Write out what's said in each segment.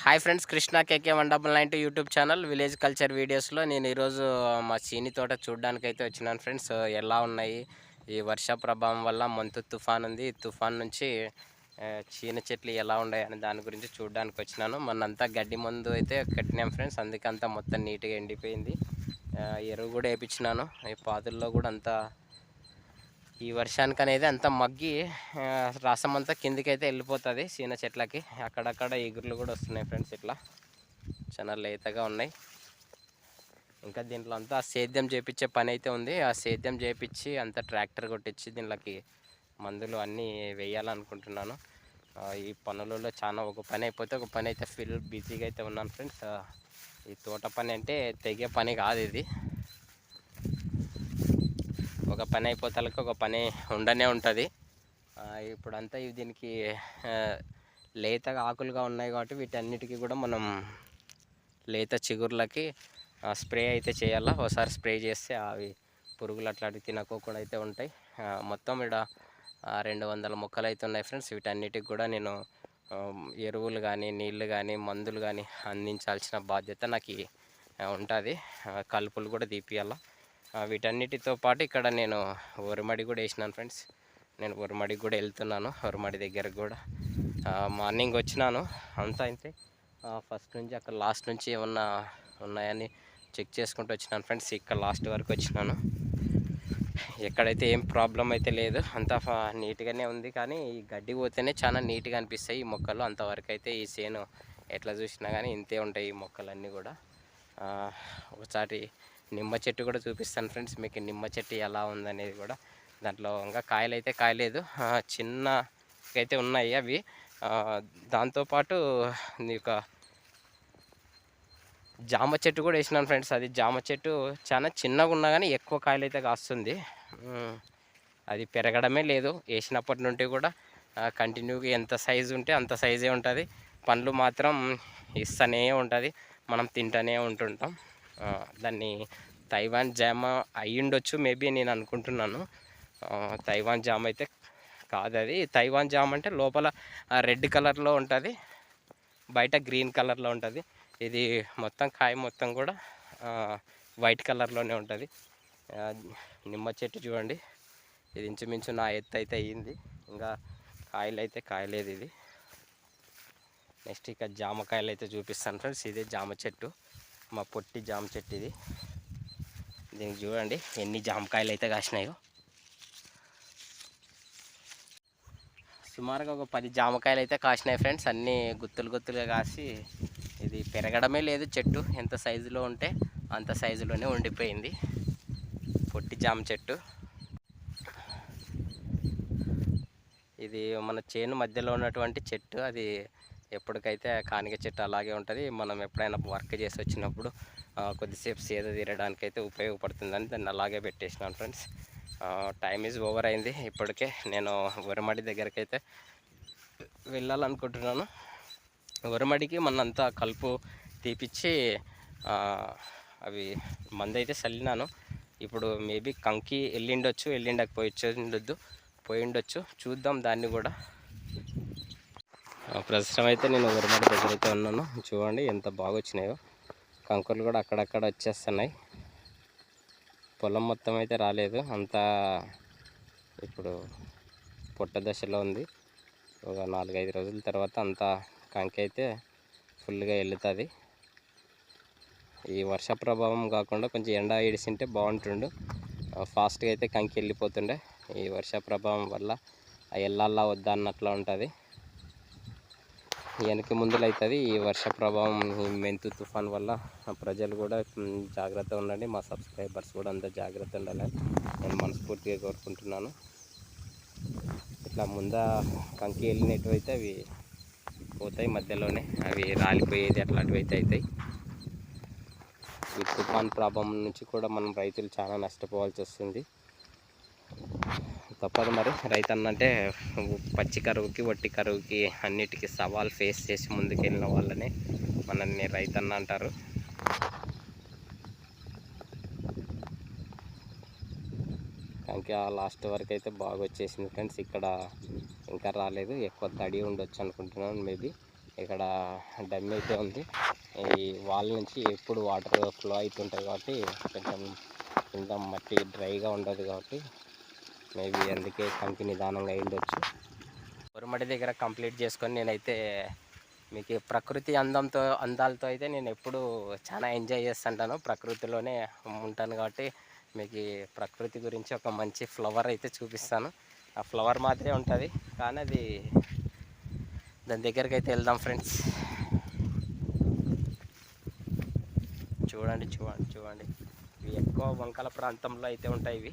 Hi friends Krishna KK one double nine YouTube channel village culture వీడియోస్లో నేను ఈరోజు మా చీని తోట చూడడానికి అయితే వచ్చినాను ఫ్రెండ్స్. ఎలా ఉన్నాయి? ఈ వర్ష ప్రభావం వల్ల మంతు తుఫాన్ ఉంది. తుఫాన్ నుంచి చీన చెట్లు ఎలా ఉన్నాయి అని దాని గురించి చూడడానికి వచ్చినాను. మొన్నంతా గడ్డి మందు అయితే కట్టినాం ఫ్రెండ్స్. అందుకే అంతా మొత్తం నీట్గా ఎండిపోయింది. ఎరువు కూడా వేయించినాను ఈ పాదుల్లో కూడా అంతా ఈ వర్షానికి అనేది అంతా మగ్గి రసం అంతా కిందికైతే వెళ్ళిపోతుంది సీన చెట్లకి. అక్కడక్కడ ఎగురులు కూడా వస్తున్నాయి ఫ్రెండ్స్ ఇట్లా. చాలా లేతగా ఉన్నాయి. ఇంకా దీంట్లో అంతా సేద్యం చేపించే పని అయితే ఉంది. ఆ సేద్యం చేపించి అంతా ట్రాక్టర్ కొట్టించి దీనిలోకి మందులు అన్నీ వేయాలనుకుంటున్నాను. ఈ పనులలో చాలా ఒక పని అయిపోతే ఒక పని అయితే ఫుల్ బిజీగా అయితే ఉన్నాను ఫ్రెండ్స్. ఈ తోట పని అంటే తెగే పని కాదు ఇది. ఒక పని అయిపోతాలకి ఒక పని ఉండనే ఉంటుంది. ఇప్పుడంతా ఇవి దీనికి లేతగా ఆకులుగా ఉన్నాయి కాబట్టి వీటన్నిటికీ కూడా మనం లేత చిగుర్లకి స్ప్రే అయితే చేయాలా? ఒకసారి స్ప్రే చేస్తే అవి పురుగులు అట్లాంటివి తినకోకుండా అయితే ఉంటాయి మొత్తం ఇక్కడ రెండు వందల మొక్కలు అయితే ఉన్నాయి ఫ్రెండ్స్. వీటన్నిటికి కూడా నేను ఎరువులు కానీ నీళ్ళు కానీ మందులు కానీ అందించాల్సిన బాధ్యత నాకు ఉంటుంది. కలుపులు కూడా తీపియాలా వీటన్నిటితో పాటు ఇక్కడ నేను ఉరమడి కూడా వేసినాను ఫ్రెండ్స్. నేను ఒరిమడికి కూడా వెళ్తున్నాను ఉరమడి దగ్గర కూడా. మార్నింగ్ వచ్చినాను అంతా అయితే ఫస్ట్ నుంచి అక్కడ లాస్ట్ నుంచి ఏమన్నా ఉన్నాయని చెక్ చేసుకుంటూ వచ్చినాను ఫ్రెండ్స్. ఇక్కడ లాస్ట్ వరకు వచ్చినాను. ఎక్కడైతే ఏం ప్రాబ్లం అయితే లేదు అంతా నీట్గానే ఉంది కానీ ఈ గడ్డి పోతేనే చాలా నీట్గా అనిపిస్తాయి ఈ మొక్కలు. అంతవరకు అయితే ఈ సేను ఎట్లా చూసినా కానీ ఇంతే ఉంటాయి ఈ మొక్కలన్నీ కూడా. ఒకసారి నిమ్మ చెట్టు కూడా చూపిస్తాను ఫ్రెండ్స్. మీకు నిమ్మ చెట్టు ఎలా ఉందనేది కూడా దాంట్లో ఇంకా కాయలు అయితే కాయలేదు చిన్న అయితే ఉన్నాయి అవి. దాంతోపాటు ఈ జామ చెట్టు కూడా వేసినాను ఫ్రెండ్స్. అది జామ చెట్టు చాలా చిన్నగా ఉన్నా కానీ ఎక్కువ కాయలు అయితే కాస్తుంది అది పెరగడమే లేదు. వేసినప్పటి నుండి కూడా కంటిన్యూగా ఎంత సైజు ఉంటే అంత సైజే ఉంటుంది. పండ్లు మాత్రం ఇస్తూనే ఉంటుంది. మనం తింటూనే ఉంటుంటాం. దాన్ని తైవాన్ జామ అయ్యుండొచ్చు మేబీ నేను అనుకుంటున్నాను. తైవాన్ జామ అయితే కాదు అది. తైవాన్ జామ్ అంటే లోపల రెడ్ కలర్లో ఉంటుంది బయట గ్రీన్ కలర్లో ఉంటుంది. ఇది మొత్తం కాయ మొత్తం కూడా వైట్ కలర్లోనే ఉంటుంది. నిమ్మ చెట్టు చూడండి. ఇది ఇంచుమించు నా ఎత్తు అయితే అయ్యింది. ఇంకా కాయలు అయితే కాయలేదు ఇది. నెక్స్ట్ ఇక జామకాయలు అయితే చూపిస్తాను ఫ్రెండ్స్. ఇదే జామ చెట్టు. మా పొట్టి జామ చెట్టు ఇది దీనికి చూడండి ఎన్ని జామకాయలు అయితే కాసినాయో. సుమారుగా ఒక పది జామకాయలు అయితే కాసినాయి ఫ్రెండ్స్. అన్నీ గుత్తులు గుత్తులుగా కాసి ఇది పెరగడమే లేదు చెట్టు. ఎంత సైజులో ఉంటే అంత సైజులోనే ఉండిపోయింది పొట్టి జామ చెట్టు. ఇది మన చేను మధ్యలో ఉన్నటువంటి చెట్టు. అది ఎప్పటికైతే కానిక చెట్టు అలాగే ఉంటుంది మనం ఎప్పుడైనా వర్క్ చేసి వచ్చినప్పుడు కొద్దిసేపు సేద తీరడానికి అయితే ఉపయోగపడుతుందని దాన్ని అలాగే పెట్టేసినాను ఫ్రెండ్స్. టైం ఈజ్ ఓవర్ అయింది ఇప్పటికే. నేను ఉరమడి దగ్గరికి అయితే వెళ్ళాలనుకుంటున్నాను. ఉరమడికి మనంతా కలుపు తీపిచ్చి అవి మందైతే అయితే చల్లినాను ఇప్పుడు మేబీ కంకి వెళ్ళిండొచ్చు వెళ్ళిండకపోయి ఉండొద్దు పోయిండొచ్చు. చూద్దాం దాన్ని కూడా. ప్రస్తుతం అయితే నేను ఉరమడి దగ్గర అయితే ఉన్నాను. చూడండి ఎంత బాగా వచ్చినాయో కంకులు కూడా అక్కడక్కడ వచ్చేస్తున్నాయి. పొలం మొత్తం అయితే రాలేదు. అంతా ఇప్పుడు పొట్ట దశలో ఉంది. ఒక నాలుగైదు రోజుల తర్వాత అంతా కంకి అయితే ఫుల్గా వెళ్తుంది ఈ వర్ష ప్రభావం కాకుండా కొంచెం ఎండ ఇడిసింటే బాగుంటుండు. ఫాస్ట్గా అయితే కంకి వెళ్ళిపోతుండే. ఈ వర్ష ప్రభావం వల్ల ఆ ఎల్లల్లా వద్దా అన్నట్లు ఉంటుంది. వెనక ముందులు అవుతుంది ఈ వర్ష ప్రభావం ఈ మెంతు తుఫాన్ వల్ల ప్రజలు కూడా జాగ్రత్తగా ఉండండి. మా సబ్స్క్రైబర్స్ కూడా అంత జాగ్రత్త ఉండాలని నేను మనస్ఫూర్తిగా కోరుకుంటున్నాను. ఇట్లా ముంద కంకి వెళ్ళినట్టు అయితే అవి పోతాయి. మధ్యలోనే అవి రాలిపోయేది అట్లాంటివి అయితే అవుతాయి ఈ తుఫాన్ ప్రభావం నుంచి కూడా మనం రైతులు చాలా నష్టపోవాల్సి వస్తుంది. తప్పదు మరి. రైతన్న అంటే పచ్చి కరువుకి వట్టి కరువుకి అన్నిటికీ సవాల్ ఫేస్ చేసి ముందుకెళ్ళిన వాళ్ళని మనల్ని రైతన్న అంటారు. ఇంకా లాస్ట్ వరకు అయితే బాగా వచ్చేసింది ఫ్రెండ్స్. ఇక్కడ ఇంకా రాలేదు. ఎక్కువ తడి ఉండొచ్చు అనుకుంటున్నాను మేబీ. ఇక్కడ డమ్ అయితే ఉంది. ఈ వాళ్ళ నుంచి ఎప్పుడు వాటర్ ఫ్లో అవుతుంటాయి కాబట్టి కొంచెం కింద మట్టి డ్రైగా ఉండదు కాబట్టి మేబీ అందుకే కంకి నిదానంగా అయిండొచ్చు. ఉరుమడి దగ్గర కంప్లీట్ చేసుకొని నేనైతే మీకు ప్రకృతి అందంతో అందాలతో అయితే నేను ఎప్పుడు చాలా ఎంజాయ్ చేస్తుంటాను. ప్రకృతిలోనే ఉంటాను కాబట్టి మీకు ప్రకృతి గురించి ఒక మంచి ఫ్లవర్ అయితే చూపిస్తాను. ఆ ఫ్లవర్ మాత్రమే ఉంటుంది కానీ అది దాని దగ్గరికి అయితే వెళ్దాం ఫ్రెండ్స్. చూడండి చూడండి చూడండి. ఇవి ఎక్కువ వంకల ప్రాంతంలో అయితే ఉంటాయి ఇవి.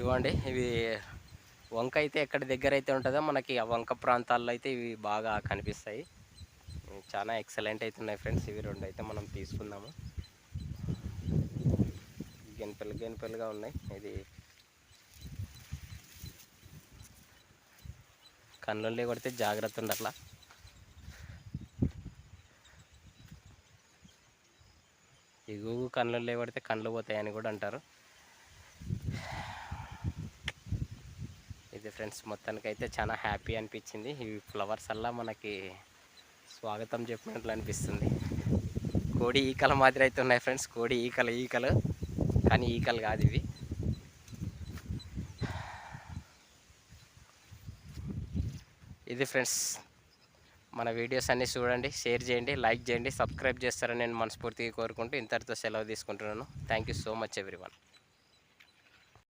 చూడండి ఇవి వంక అయితే ఎక్కడ దగ్గర అయితే ఉంటుందో మనకి ఆ వంక ప్రాంతాల్లో అయితే ఇవి బాగా కనిపిస్తాయి. చాలా ఎక్సలెంట్ అయితే ఉన్నాయి ఫ్రెండ్స్ ఇవి రెండు అయితే మనం తీసుకుందాము. గెనిపెలు గెనిపెలుగా ఉన్నాయి. ఇది కన్నుల్ని కొడితే జాగ్రత్త ఉండట్లా. ఈ గూగు లేబడితే కొడితే కళ్ళు పోతాయని కూడా అంటారు. ఫ్రెండ్స్ మొత్తానికి అయితే చాలా హ్యాపీ అనిపించింది. ఈ ఫ్లవర్స్ అలా మనకి స్వాగతం చెప్పినట్లు అనిపిస్తుంది. కోడి ఈకల మాదిరి అయితే ఉన్నాయి ఫ్రెండ్స్. కోడి ఈకలు ఈకలు. కానీ ఈకలు కాదు ఇవి. ఇది ఫ్రెండ్స్ మన వీడియోస్ అన్నీ చూడండి షేర్ చేయండి లైక్ చేయండి సబ్స్క్రైబ్ చేస్తారని నేను మనస్ఫూర్తిగా కోరుకుంటూ ఇంతటితో సెలవు తీసుకుంటున్నాను. Thank you so much everyone.